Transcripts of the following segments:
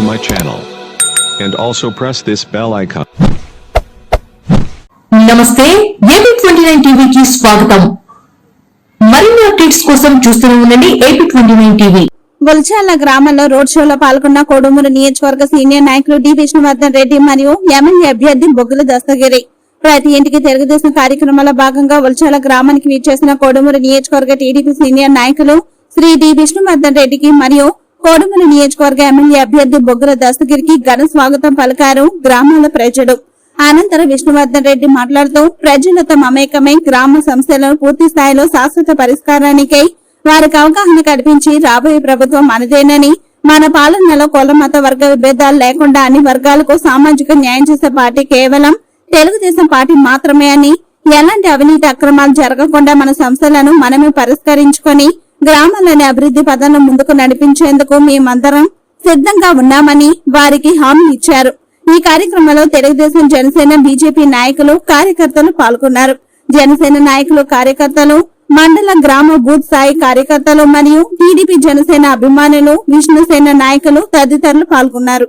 to my channel. And also press this bell icon. నమస్తే AP twenty nine టీవీకి స్వాగతం మరిన్ని అప్డేట్స్ కోసం చూస్తూనే ఉండండి ఏపీ ట్వంటీ నైన్ టీవీ బుల్చాల గ్రామంలో రోడ్ షోలో పాల్గొన్న కోడుమూరు నియోజకవర్గ సీనియర్ నాయకులు డి విష్ణువర్ధన్ రెడ్డి మరియు ఎమ్మెల్యే అభ్యర్థి బొగ్గుల దస్తగిరి ప్రతి ఇంటికి తెలుగుదేశం కార్యక్రమంలో భాగంగా ఉల్చాల గ్రామానికి విచ్చేసిన కోడుమూరు నియోజకవర్గ టీడీపీ సీనియర్ నాయకులు శ్రీ డి విష్ణువర్ధన్ రెడ్డికి మరియు కోడుమూరు నియోజకవర్గ ఎమ్మెల్యే అభ్యర్థి బొగ్గుల దస్తగిరికి ఘన స్వాగతం పలికారు గ్రామాల ప్రజలు. అనంతరం విష్ణువర్ధన్ రెడ్డి మాట్లాడుతూ ప్రజలతో మమేకమై గ్రామ సమస్యలను పూర్తి స్థాయిలో శాశ్వత పరిష్కారానికై వారికి అవగాహన కల్పించి రాబోయే ప్రభుత్వం మనదేనని మన పాలనలో కుల మత వర్గ విభేదాలు లేకుండా అన్ని వర్గాలకు సామాజిక న్యాయం చేసే పార్టీ కేవలం తెలుగుదేశం పార్టీ మాత్రమే అని ఎలాంటి అవినీతి అక్రమాలు జరగకుండా మన సంస్థలను మనమే పరిష్కరించుకొని గ్రామాలని అభివృద్ధి పదంలో ముందుకు నడిపించేందుకు మేమందరం సిద్ధంగా ఉన్నామని వారికి హామీ ఇచ్చారు. ఈ కార్యక్రమంలో తెలుగుదేశం జనసేన బీజేపీ నాయకులు కార్యకర్తలు పాల్గొన్నారు. జనసేన నాయకులు కార్యకర్తలు మండల గ్రామ బూత్ స్థాయి కార్యకర్తలు మరియు టీడీపీ జనసేన అభిమానులు విష్ణుసేన నాయకులు తదితరులు పాల్గొన్నారు.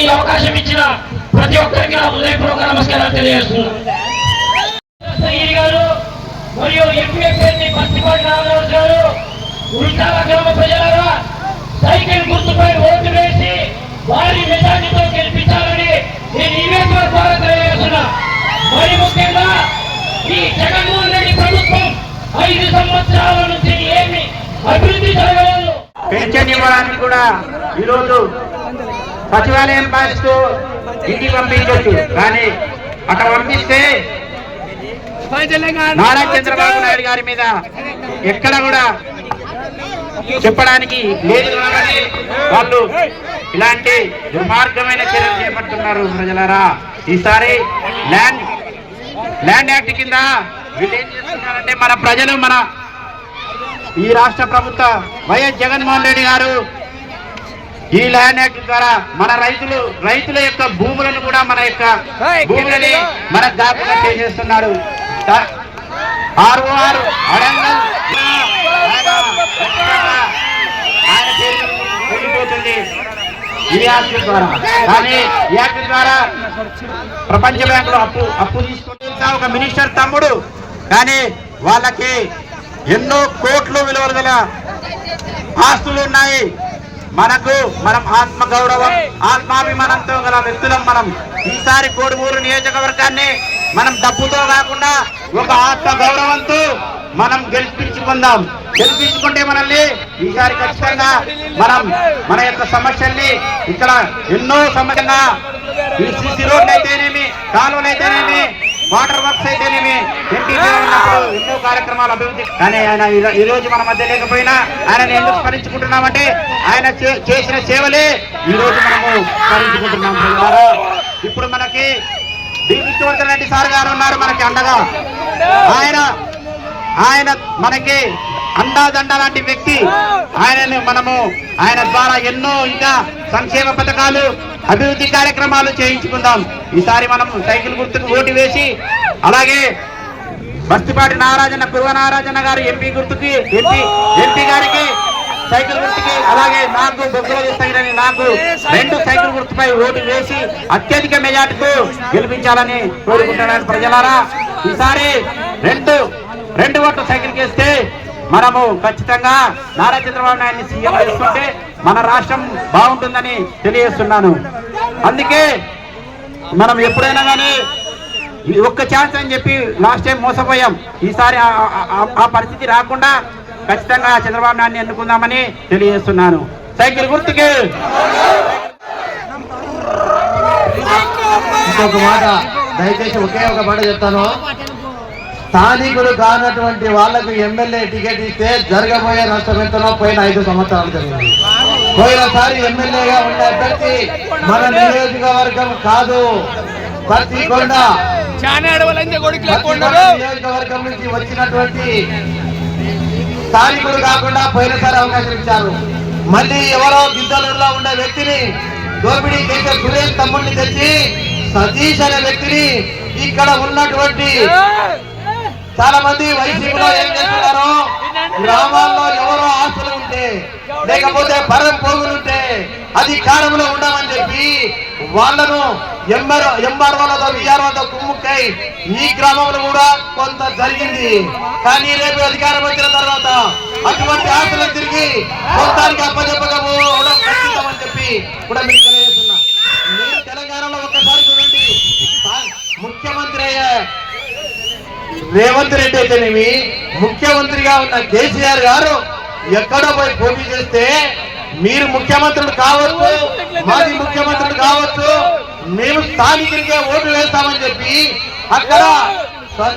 ఈ అవకాశం ఇచ్చిన ప్రతి ఒక్కరికి నా హృదయపూర్వక నమస్కారాలు తెలియజేస్తున్నాను. దశగిరి గారు మరియు ఎంపీ అభ్యర్థి పస్తిపాటి నాగరాజు గారు ఉల్టాల గ్రామ ప్రజలారా సైకిల్ గుర్తుపై ఓటు వేసి వారి మెజార్టీతో గెలిపించాలని నేను ఈ వేదిక ద్వారా తెలియజేస్తున్నా. మరి ముఖ్యంగా ఈ జగన్మోహన్ రెడ్డి ప్రభుత్వం ఐదు సంవత్సరాల నుంచి ఏమి అభివృద్ధి జరగలేదు. పెన్షన్ ఇవ్వడానికి కూడా ఈరోజు సచివాలయం పాలిస్తూ ఇంటికి పంపించవచ్చు కానీ అక్కడ పంపిస్తే నారా చంద్రబాబు నాయుడు గారి మీద ఎక్కడ కూడా చెప్పడానికి లేదు కాబట్టి వాళ్ళు ఇలాంటి దుర్మార్గమైన చర్యలు చేపడుతున్నారు ప్రజలారా. ఈసారి ల్యాండ్ ల్యాండ్ యాక్ట్ కింద వీళ్ళు ఏం చేస్తున్నారంటే మన ప్రజలు మన ఈ రాష్ట్ర ప్రభుత్వ వైఎస్ జగన్మోహన్ రెడ్డి గారు ఈ ల్యాండ్ యాక్ట్ ద్వారా మన రైతులు రైతుల యొక్క భూములను కూడా మన యొక్క భూములని మన దాపుగా చేసేస్తున్నాడు దా- ఆర్ఓఆర్ అడంగల్ ఆయన ఖచ్చితంగా ఆయన పేరు వెళ్ళిపోతుంది. ఈ యాక్ట్ ద్వారా. కానీ యాక్ట్ ద్వారా ప్రపంచ బ్యాంకులో అప్పు అప్పు తీసుకుంటే ఒక మినిస్టర్ తమ్ముడు. కానీ వాళ్ళకి ఎన్నో కోట్లు విలువలు ఆస్తులు ఉన్నాయి. మనకు మనం ఆత్మ గౌరవం ఆత్మాభిమానంతో గల వ్యక్తులం మనం. ఈసారి కోడుమూరు నియోజకవర్గాన్ని మనం డబ్బుతో కాకుండా ఒక ఆత్మ గౌరవంతో మనం గెలిపించుకుందాం. గెలిపించుకుంటే మనల్ని ఈసారి ఖచ్చితంగా మనం మన యొక్క సమస్యల్ని ఇక్కడ ఎన్నో సమస్యగా ఈ సిసి రోడ్లు అయితేనేమి కాలువలు అయితేనేమి వాటర్ వర్క్స్ అయితేనేమి? ఎంపీ ఉన్నప్పుడు ఎన్నో కార్యక్రమాలు అభివృద్ధి కానీ ఆయన ఈ- ఈ రోజు మన మధ్య లేకపోయినా ఆయన ఎందుకు స్మరించుకుంటున్నామంటే ఆయన చే- చేసిన సేవలే ఈ రోజు మనము స్మరించుకుంటున్నాం ఇప్పుడు మనకి డి. విష్ణువర్ధన్ రెడ్డి సార్ గారు ఉన్నారు మనకి అండగా. ఆయన ఆయన మనకి అండాదండ లాంటి వ్యక్తి. ఆయనను మనము ఆయన ద్వారా ఎన్నో ఇంకా సంక్షేమ పథకాలు అభివృద్ధి కార్యక్రమాలు చేయించుకుందాం. ఈసారి మనం సైకిల్ గుర్తుకు ఓటు వేసి అలాగే బస్తిపాటి నారాజన్న పూర్వ నారాజన్న గారు ఎంపీ గుర్తుకి ఎంపీ ఎంపీ గారికి సైకిల్ గుర్తుకి అలాగే నాకు బొగ్గుల తగినని నాకు రెండు సైకిల్ గుర్తుపై ఓటు వేసి అత్యధిక మెజార్టీతో గెలిపించాలని కోరుకుంటున్నాను ప్రజలారా. ఈసారి రెండు రెండు ఓట్లు సైకిల్ వేస్తే మనము ఖచ్చితంగా నారా చంద్రబాబు నాయుడిని సీఎం చేసుకుంటే మన రాష్ట్రం బాగుంటుందని తెలియజేస్తున్నాను. అందుకే మనం ఎప్పుడైనా కానీ ఒక్క ఛాన్స్ అని చెప్పి లాస్ట్ టైం మోసపోయాం. ఈసారి ఆ- ఆ పరిస్థితి రాకుండా ఖచ్చితంగా చంద్రబాబు నాయుడిని ఎన్నుకుందామని తెలియజేస్తున్నాను. సైకిల్ గుర్తుకి. ఇంకొక మాట దయచేసి ఒకే ఒక మాట చెప్తాను. స్థానికులు కానటువంటి వాళ్ళకు ఎమ్మెల్యే టికెట్ ఇస్తే జరగబోయే నష్టం ఎంతనో పోయిన ఐదు సంవత్సరాలు జరిగింది. పోయినసారి ఎమ్మెల్యేగా ఉండే అభ్యర్థి మన నియోజకవర్గం కాదు. పత్తికొండ. పత్తికొండ నియోజకవర్గం నుంచి వచ్చినటువంటి స్థానికులు కాకుండా పోయినసారి అవకాశం ఇచ్చారు. మళ్ళీ ఎవరో గిద్దలూరులో ఉండే వ్యక్తిని దోపిడీ చేసే సురేష్ తమ్ముడిని తెచ్చి సతీష్ అనే వ్యక్తిని ఇక్కడ ఉన్నటువంటి చాలా మంది వైసీపీలో ఏం చేస్తున్నారు? గ్రామాల్లో ఎవరో ఆస్తులు ఉంటే లేకపోతే పరం పోగులుంటే అధికారంలో ఉండమని చెప్పి వాళ్ళను ఎంఆర్ ఎంఆర్ఓలతో విఆర్ఓతో కుమ్ముక్కై ఈ గ్రామంలో కూడా కొంత జరిగింది. కానీ రేపు అధికారం వచ్చిన తర్వాత అటువంటి ఆస్తులను తిరిగి మొత్తానికి అప్పచెప్పకపోవడం ఖచ్చితమని చెప్పి కూడా మీకు తెలియజేస్తున్నా. మీరు తెలంగాణలో ఒక్కసారి చూడండి. ముఖ్యమంత్రి అయ్యే రేవంత్ రెడ్డి అయితేనేమి ముఖ్యమంత్రిగా ఉన్న కేసీఆర్ గారు ఎక్కడో పోయి పోటీ చేస్తే మీరు ముఖ్యమంత్రులు కావచ్చు మాది ముఖ్యమంత్రులు కావచ్చు మేము స్థానికులకే ఓటు వేస్తామని చెప్పి అక్కడ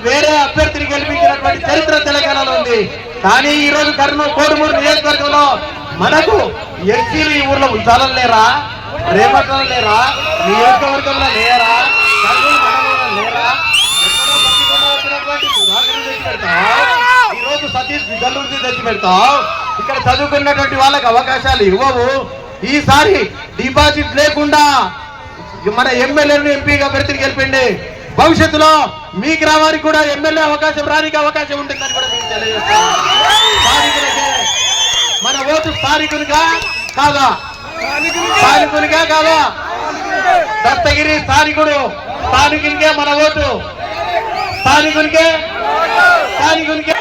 వేరే అభ్యర్థిని గెలిపించినటువంటి చరిత్ర తెలంగాణలో ఉంది. కానీ ఈ రోజు కర్నూలు కోడుమూరు నియోజకవర్గంలో మనకు ఎస్సీలు ఈ ఊర్లో ఉంచాలని లేరా? రేపట్ల లేరా? నియోజకవర్గంలో లేరా? కర్నూలు లేరా రోజు తెచ్చి పెడతావు. ఇక్కడ చదువుకున్నటువంటి వాళ్ళకి అవకాశాలు ఇవ్వవు. ఈసారి డిపాజిట్ లేకుండా మన ఎమ్మెల్యేను ఎంపీగా పెడితే గెలిపిండి. భవిష్యత్తులో మీ గ్రామానికి కూడా ఎమ్మెల్యే అవకాశం రానికి అవకాశం ఉంటుందని కూడా మీకు తెలియజేస్తాను. మన ఓటు స్థానికునిగా కాదా? స్థానికునిగా కాదా? దత్తగిరి స్థానికుడు. స్థానికునికే మన ఓటు. స్థానికునికే. స్థానికునికే.